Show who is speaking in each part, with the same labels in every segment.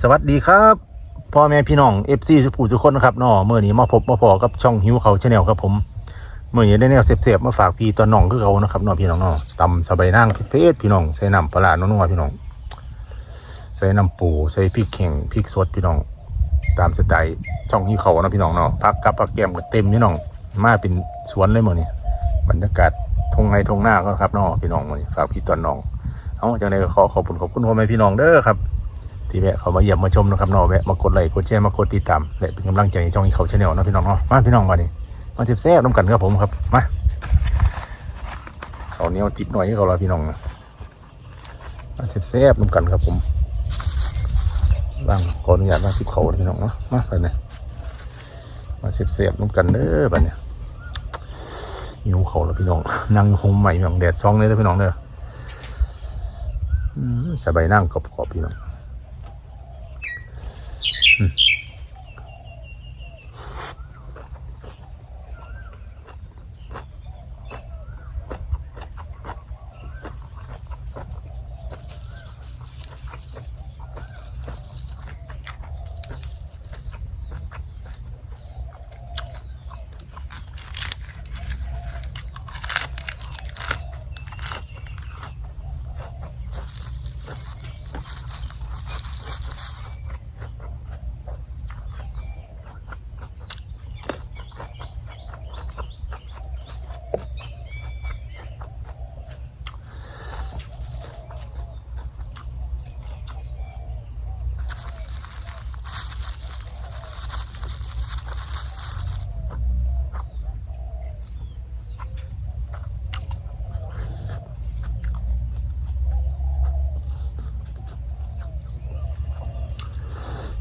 Speaker 1: สวัสดีครับพ่อแม่พี่น้องเอฟซีสุภูสุคนนะครับเนาะเมื่อนี้มาพบมาพอกับช่องหิวเขาชาแนลครับผมเมื่อนี้ได้แนวเสียบๆมาฝากพี่ตอนน้องคือเขานะครับเนาะพี่น้องเนาะตำสบายนั่งเพชรพี่น้องใส่น้ำปลาร้านัวๆพี่น้อง ใส่น้ำปูใส่พริกแข็งพริกสดพี่น้อง ตามสไตล์ช่องหิวเขาเนาะพี่น้องเนาะพักกับพักแกมก็เต็มพี่น้องมาเป็นสวนเลยเมื่อนี้บรรยากาศทงไงทงหน้าก็ครับเนาะพี่น้องฝากพี่ตอนน้องเอาจังไดก็ขอขอบคุณขอบคุณพ่อแม่พี่น้องเด้อครับ ที่แวะเขามาเยี่ยมมาชมนะครับเนาะแวะมากดไลค์กดแชร์มากดติดตามและเป็นกำลังใจให้ช่องอีเขาชาแนลนะพี่น้องเนาะมาพี่น้องมาดิมาเจ็บแซ่บน้ำกันครับผมครับมาเขาเนี้ยวติดหน่อยให้เขาละพี่น้องมาเจ็บแซ่บน้ำกันครับผมว่างขออนุญาตว่างทิพเขาพี่น้องเนาะมาไปเนี่ยมาเจ็บแซ่บน้ำกันเด้อบัดเนี่ยหิวเขาแล้วพี่น้องนั่งคงใหม่พี่น้องแดดซองเลยเด้อพี่น้องเด้อสบายนั่งกรอบๆพี่น้อง Tschüss.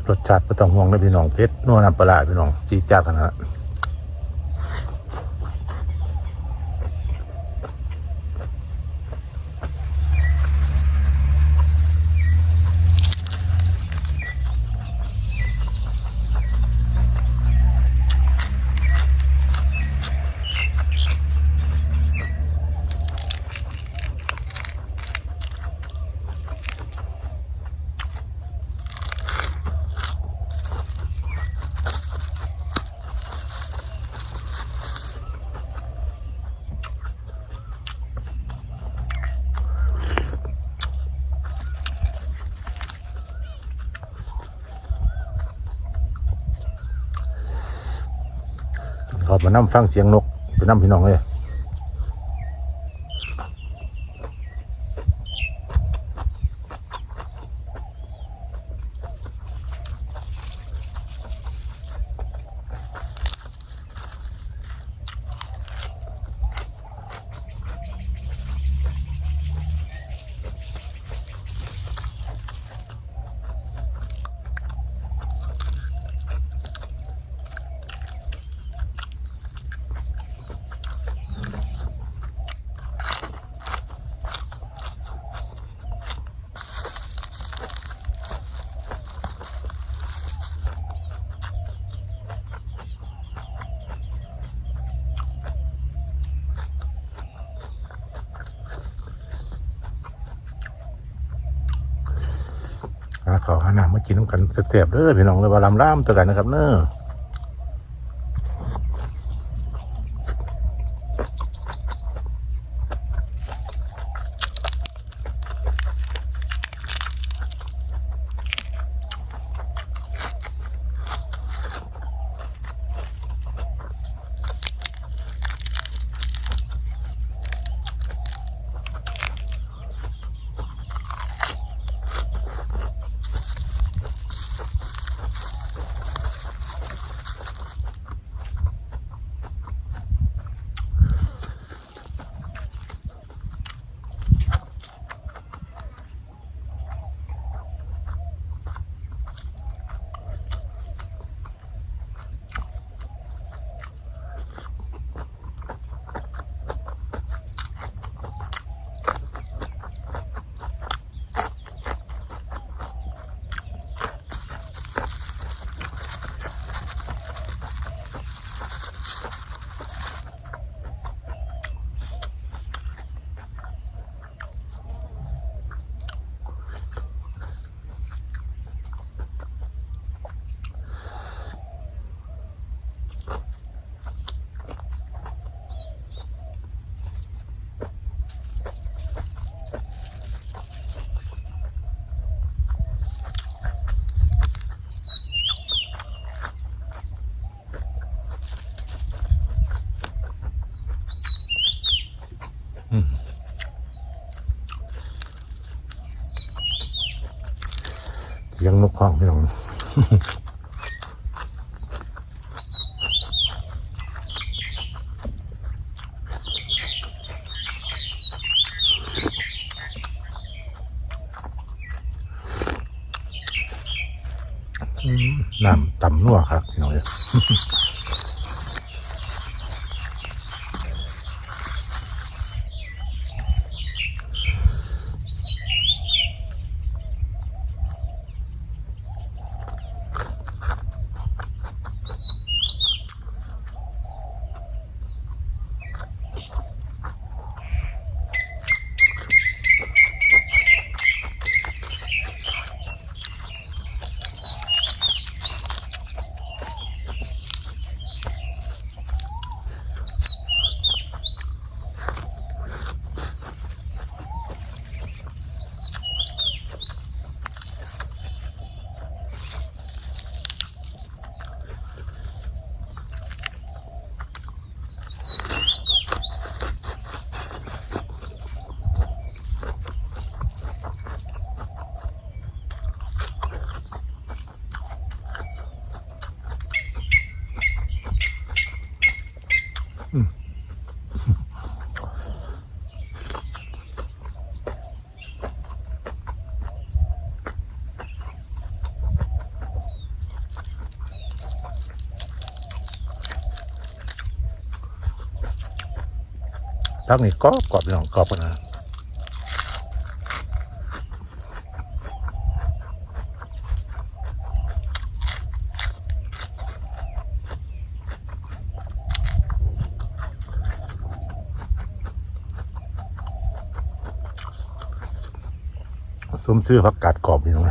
Speaker 1: รสชาติก็ต้องห่วงเลยพี่น้องเพชรนัวน้ำปลาพี่น้องจีดจ้าดขนาด เขอมานั่งฟังเสียงนกไปนั่งพี่น้องเลย เขาหาน้ำมากินน้ำกันเสียบๆเด้อพี่น้องเลยว่าลำล่ามตัวกันนะครับเน้อเนกข้องพี่น้องน้ำต่ำนัวครับพี่น้อง พักนี่กรอบกรอบพี่น้องกรอบกันนะส้มซื้อผักกาดกรอบพี่น้อง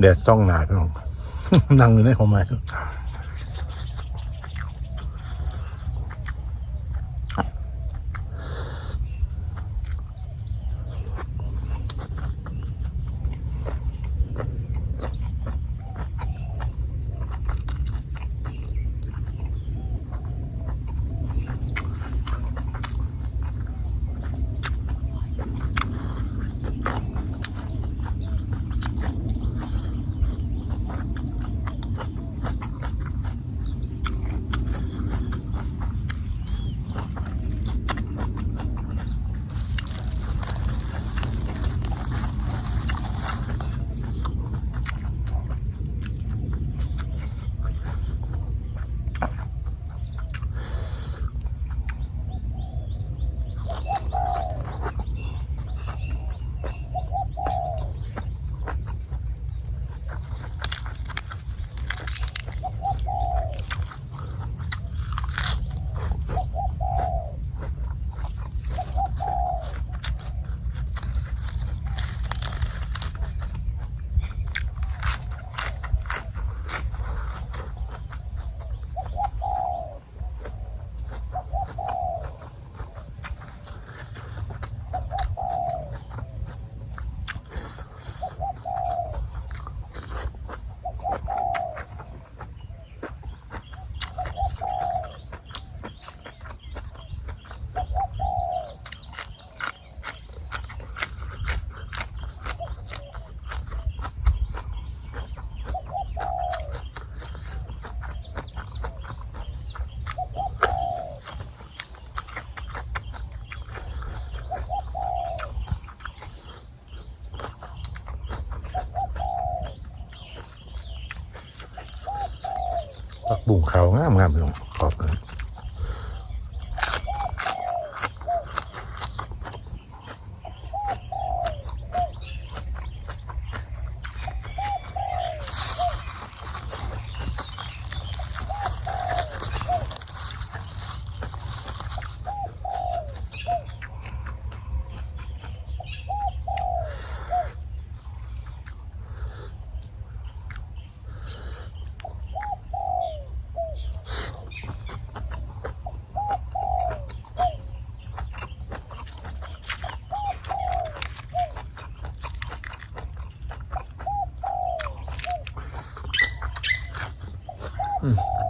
Speaker 1: แดดซ่องหนาพี่น้องนั่งอยู่ในห้องไม้ เขางามงามพี่น้องขอบ เ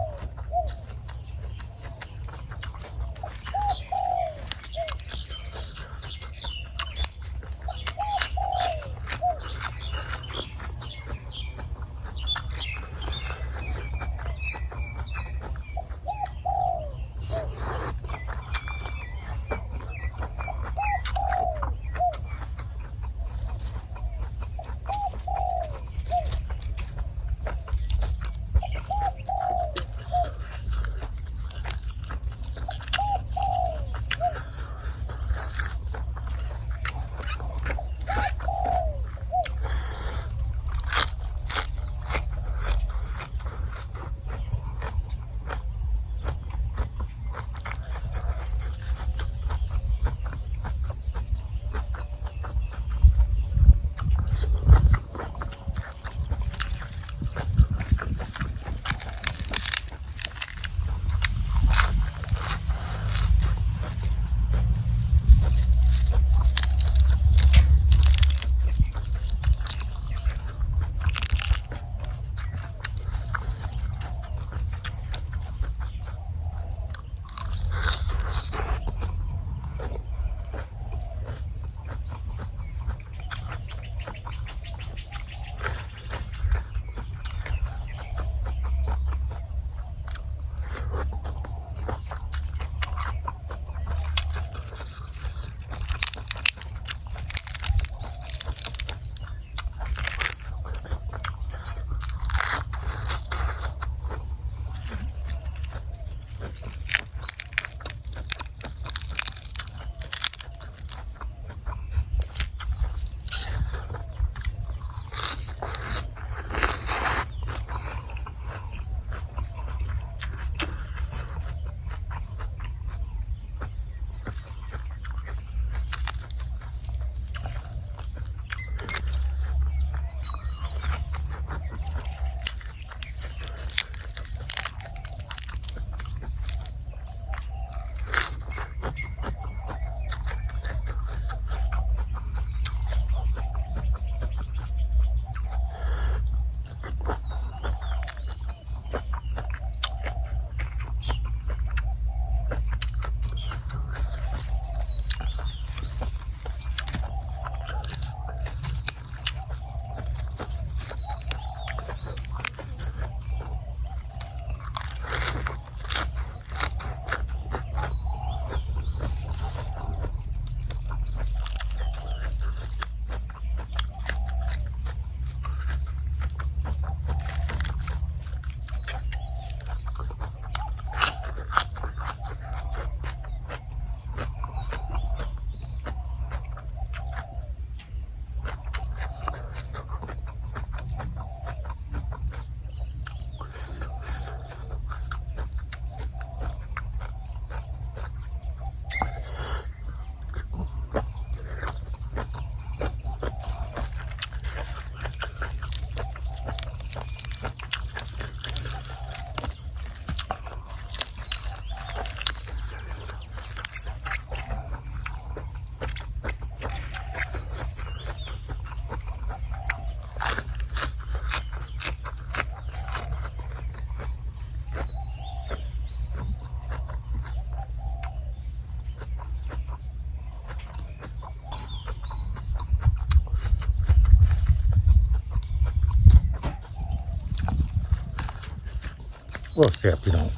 Speaker 1: อ้แสบพี่น้อง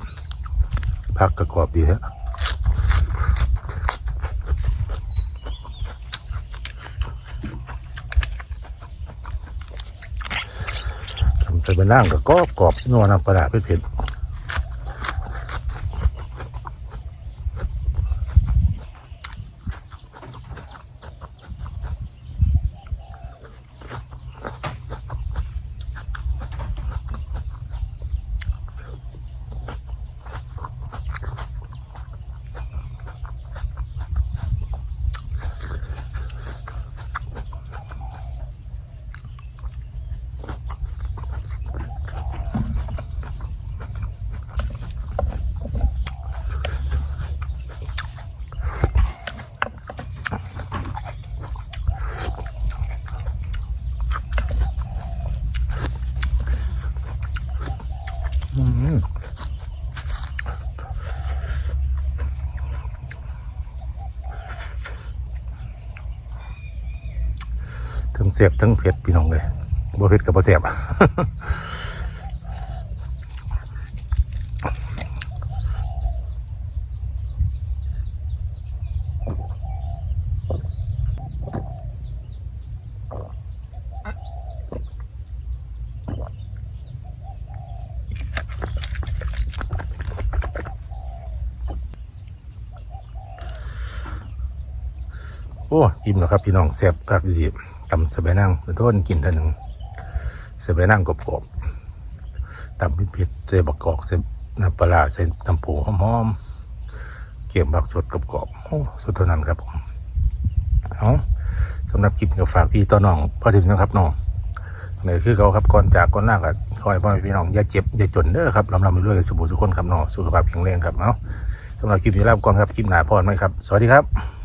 Speaker 1: ผักกระกอบดีฮะทำใส่บะนั่งกับกรอบกรอบนัวน้ำปลาร้าเผ็ดๆ เสียบทั้งเผ็ดพี่น้องเลยบ่เผ็ดกับบ่เสียบโอ้ อิ่มแล้วครับ พี่น้องแซ่บครับดีๆ ตำสะใบายนั่งโดนกินท่านึงสะใบายนั่งกรอบๆตำเผ็ดๆใส่บักกอกใส่น้ำปลาร้าใส่ตำปูหอมๆเกี่ยมบักสดกรอบๆโอ้สุดเท่านั้นครับผมเอาสำหรับคลิปกับฝากพี่ต่อน้องพ่อถึงนะครับน้องนี่คือเขาครับก่อนจากก่อนหน้าก็คอยพ่อพี่น้องอย่าเจ็บอย่าจนเด้อครับลำลำไปด้วยสุขสุขคนครับน้องสุขภาพแข็งแรงครับเนาะสำหรับคลิปนี้ลาไปก่อนครับคลิปหนาพอดไหมครับ สวัสดีครับ